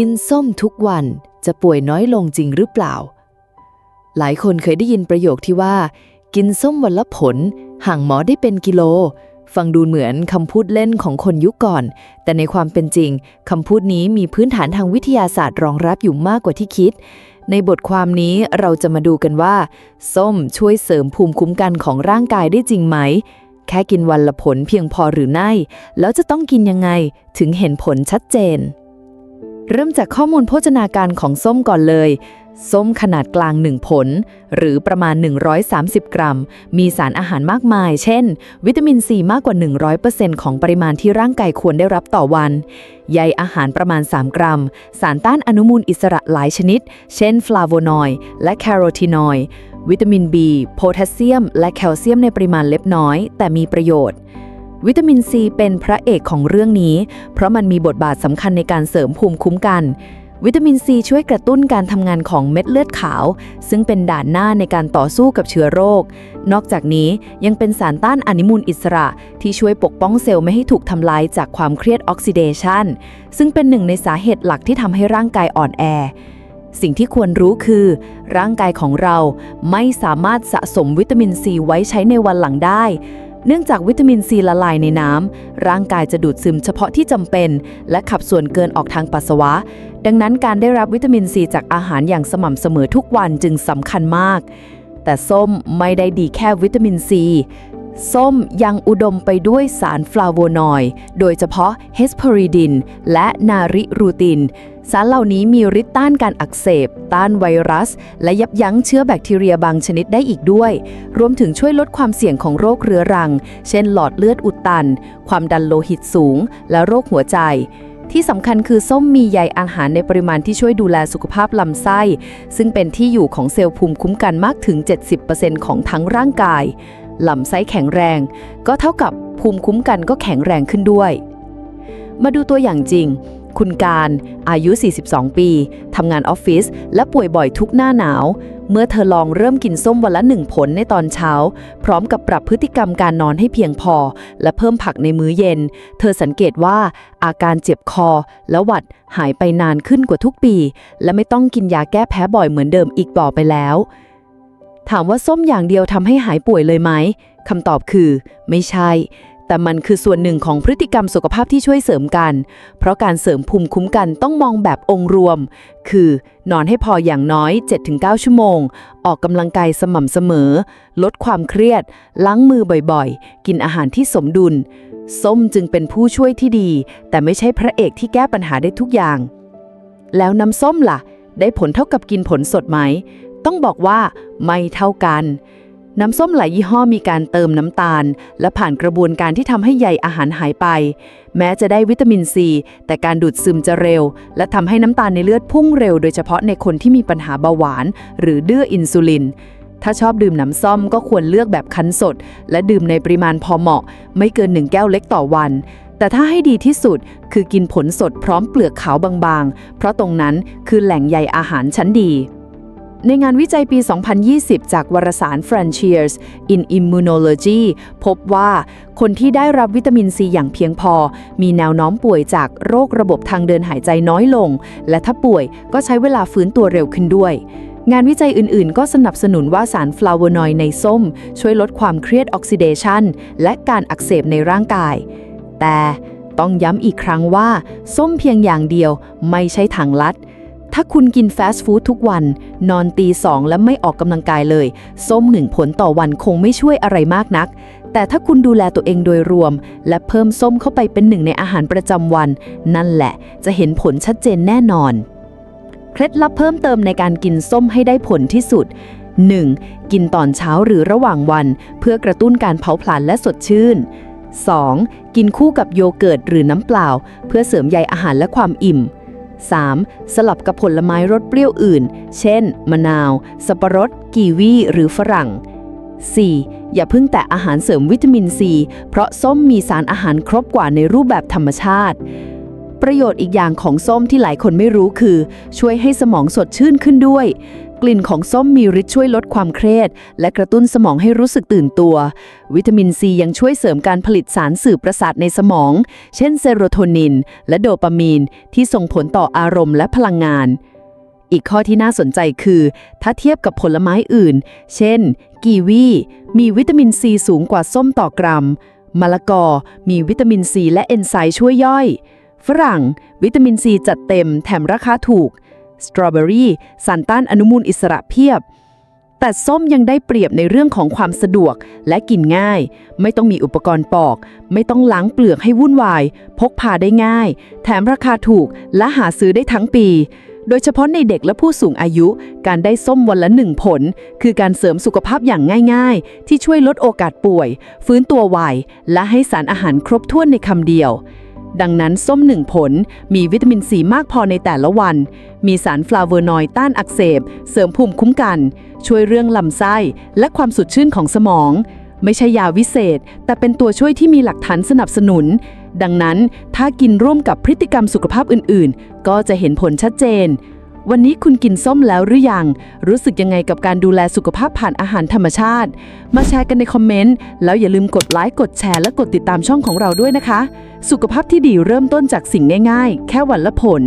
กินส้มทุกวันจะป่วยน้อยลงจริงหรือเปล่า หลายคนเคยได้ยินประโยคที่ว่า กินส้มวันละผล ห่างหมอได้เป็นกิโล ฟังดูเหมือนคำพูดเล่นของคนยุคก่อน แต่ในความเป็นจริงคำพูดนี้มีพื้นฐานทางวิทยาศาสตร์รองรับอยู่มากกว่าที่คิด ในบทความนี้เราจะมาดูกันว่า ส้มช่วยเสริมภูมิคุ้มกันของร่างกายได้จริงไหมแค่กินวันละผลเพียงพอหรือไม่ แล้วจะต้องกินยังไงถึงเห็นผลชัดเจน เริ่มจากข้อมูลโภชนาการของส้มก่อนเลย ส้มขนาดกลาง 1 ผล หรือประมาณ 130 กรัม มีสารอาหารมากมาย เช่น วิตามินซีมากกว่า 100%ของปริมาณที่ร่างกายควรได้รับต่อวันใยอาหารประมาณ 3 กรัม สารต้านอนุมูลอิสระหลายชนิด เช่น ฟลาโวนอยด์และแคโรทีนอยด์วิตามิน B โพแทสเซียม และแคลเซียมในปริมาณเล็กน้อย แต่มีประโยชน์ วิตามินซีเป็นพระเอกของเรื่องนี้ เพราะมันมีบทบาทสำคัญในการเสริมภูมิคุ้มกัน วิตามินซีช่วยกระตุ้นการทำงานของเม็ดเลือดขาว ซึ่งเป็นด่านหน้าในการต่อสู้กับเชื้อโรค นอกจากนี้ยังเป็นสารต้านอนุมูลอิสระ ที่ช่วยปกป้องเซลล์ไม่ให้ถูกทำลายจากความเครียดออกซิเดชันซึ่งเป็นหนึ่งในสาเหตุหลักที่ทำให้ร่างกายอ่อนแอสิ่งที่ควรรู้คือ ร่างกายของเราไม่สามารถสะสมวิตามินซีไว้ใช้ในวันหลังได้ เนื่องจากวิตามินซีละลายในน้ำร่างกายจะดูดซึมเฉพาะที่จำเป็น และขับส่วนเกินออกทางปัสสาวะ ดังนั้นการได้รับวิตามินซีจากอาหารอย่างสม่ำเสมอทุกวันจึงสำคัญมาก แต่ส้มไม่ได้ดีแค่วิตามินซีส้มยังอุดมไปด้วยสารฟลาโวนอยด์ โดยเฉพาะเฮสเพอริดิน และนาริรูติน สารเหล่านี้มีฤทธิ์ต้านการอักเสบ ต้านไวรัส และยับยั้งเชื้อแบคทีเรียบางชนิดได้อีกด้วย รวมถึงช่วยลดความเสี่ยงของโรคเรื้อรัง เช่นหลอดเลือดอุดตัน ความดันโลหิตสูง และโรคหัวใจที่สำคัญคือส้มมีใยอาหารในปริมาณที่ช่วยดูแลสุขภาพลำไส้ ซึ่งเป็นที่อยู่ของเซลล์ภูมิคุ้มกันมากถึง 70%ของทั้งร่างกาย ลำไส้แข็งแรง ก็เท่ากับภูมิคุ้มกันก็แข็งแรงขึ้นด้วย มาดูตัวอย่างจริง คุณการ อายุ 42 ปีทำงานออฟฟิศและป่วยบ่อยทุกหน้าหนาว เมื่อเธอลองเริ่มกินส้มวันละหนึ่งผลในตอนเช้า พร้อมกับปรับพฤติกรรมการนอนให้เพียงพอ และเพิ่มผักในมื้อเย็น เธอสังเกตว่าอาการเจ็บคอ และหวัดหายไปนานขึ้นกว่าทุกปี และไม่ต้องกินยาแก้แพ้บ่อยเหมือนเดิมอีกต่อไปแล้ว ถามว่าส้มอย่างเดียวทำให้หายป่วยเลยไหมคำตอบคือ ไม่ใช่ แต่มันคือส่วนหนึ่งของพฤติกรรมสุขภาพที่ช่วยเสริมกัน เพราะการเสริมภูมิคุ้มกันต้องมองแบบองค์รวม คือ นอนให้พออย่างน้อย 7-9 ชั่วโมง ออกกำลังกายสม่ำเสมอ ลดความเครียด ล้างมือบ่อยๆ กินอาหารที่สมดุล ส้มจึงเป็นผู้ช่วยที่ดี แต่ไม่ใช่พระเอกที่แก้ปัญหาได้ทุกอย่าง แล้วน้ำส้มล่ะ ได้ผลเท่ากับกินผลสดไหม ต้องบอกว่าไม่เท่ากัน น้ำส้มหลายยี่ห้อมีการเติมน้ำตาล และผ่านกระบวนการที่ทำให้ใยอาหารหายไป แม้จะได้วิตามินซี แต่การดูดซึมจะเร็ว และทำให้น้ำตาลในเลือดพุ่งเร็ว โดยเฉพาะในคนที่มีปัญหาเบาหวาน หรือดื้ออินซูลิน ถ้าชอบดื่มน้ำส้มก็ควรเลือกแบบคั้นสด และดื่มในปริมาณพอเหมาะ ไม่เกินหนึ่งแก้วเล็กต่อวัน แต่ถ้าให้ดีที่สุดคือกินผลสดพร้อมเปลือกขาวบางๆ เพราะตรงนั้นคือแหล่งใยอาหารชั้นดี ในงานวิจัยปี 2020 จากวารสาร Frontiers in Immunology พบว่าคนที่ได้รับวิตามินซีอย่างเพียงพอ มีแนวโน้มป่วยจากโรคระบบทางเดินหายใจน้อยลง และถ้าป่วยก็ใช้เวลาฟื้นตัวเร็วขึ้นด้วย งานวิจัยอื่น ๆ ก็สนับสนุนว่าสารฟลาโวนอยด์ในส้ม ช่วยลดความเครียดออกซิเดชันและการอักเสบในร่างกาย แต่ต้องย้ำอีกครั้งว่า ส้มเพียงอย่างเดียวไม่ใช่ทางลัด ถ้าคุณกินฟาสต์ฟู้ดทุกวัน นอนตีสองและไม่ออกกำลังกายเลย ส้มหนึ่งผลต่อวันคงไม่ช่วยอะไรมากนัก แต่ถ้าคุณดูแลตัวเองโดยรวม และเพิ่มส้มเข้าไปเป็นหนึ่งในอาหารประจำวัน นั่นแหละจะเห็นผลชัดเจนแน่นอน เคล็ดลับเพิ่มเติมในการกินส้มให้ได้ผลที่สุด 1. กินตอนเช้าหรือระหว่างวัน เพื่อกระตุ้นการเผาผลาญและสดชื่น 2. กินคู่กับโยเกิร์ตหรือน้ำเปล่า เพื่อเสริมใยอาหารและความอิ่ม 3. สลับกับผลไม้รสเปรี้ยวอื่น เช่น มะนาว สับปะรด กีวี หรือฝรั่ง 4. อย่าเพิ่งแต่อาหารเสริมวิตามินซี เพราะส้มมีสารอาหารครบกว่าในรูปแบบธรรมชาติ ประโยชน์อีกอย่างของส้มที่หลายคนไม่รู้คือ ช่วยให้สมองสดชื่นขึ้นด้วย กลิ่นของส้มมีฤทธิ์ช่วยลดความเครียด และกระตุ้นสมองให้รู้สึกตื่นตัว วิตามินซียังช่วยเสริมการผลิตสารสื่อประสาทในสมอง เช่นเซโรโทนิน และโดปามีน ที่ส่งผลต่ออารมณ์และพลังงาน อีกข้อที่น่าสนใจคือ ถ้าเทียบกับผลไม้อื่น เช่น กีวี มีวิตามินซีสูงกว่าส้มต่อกรัมมะละกอ มีวิตามินซีและเอนไซม์ช่วยย่อย ฝรั่ง วิตามินซีจัดเต็มแถมราคาถูก สตรอเบอรี่สารต้านอนุมูลอิสระเพียบ แต่ส้มยังได้เปรียบในเรื่องของความสะดวกและกินง่าย ไม่ต้องมีอุปกรณ์ปอก ไม่ต้องล้างเปลือกให้วุ่นวาย พกพาได้ง่าย แถมราคาถูกและหาซื้อได้ทั้งปี โดยเฉพาะในเด็กและผู้สูงอายุ การได้ส้มวันละหนึ่งผล คือการเสริมสุขภาพอย่างง่าย ๆ ที่ช่วยลดโอกาสป่วย ฟื้นตัวไวและให้สารอาหารครบถ้วนในคำเดียว ดังนั้นส้มหนึ่งผลมีวิตามินซีมากพอในแต่ละวัน มีสารฟลาโวนอยด์ต้านอักเสบ เสริมภูมิคุ้มกัน ช่วยเรื่องลำไส้ และความสดชื่นของสมอง ไม่ใช่ยาวิเศษ แต่เป็นตัวช่วยที่มีหลักฐานสนับสนุน ดังนั้นถ้ากินร่วมกับพฤติกรรมสุขภาพอื่น ๆ ก็จะเห็นผลชัดเจน วันนี้คุณกินส้มแล้วหรือยัง รู้สึกยังไงกับการดูแลสุขภาพผ่านอาหารธรรมชาติ มาแชร์กันในคอมเมนต์ แล้วอย่าลืมกดไลค์ กดแชร์ และกดติดตามช่องของเราด้วยนะคะ สุขภาพที่ดีเริ่มต้นจากสิ่งง่าย ๆ แค่วันละผล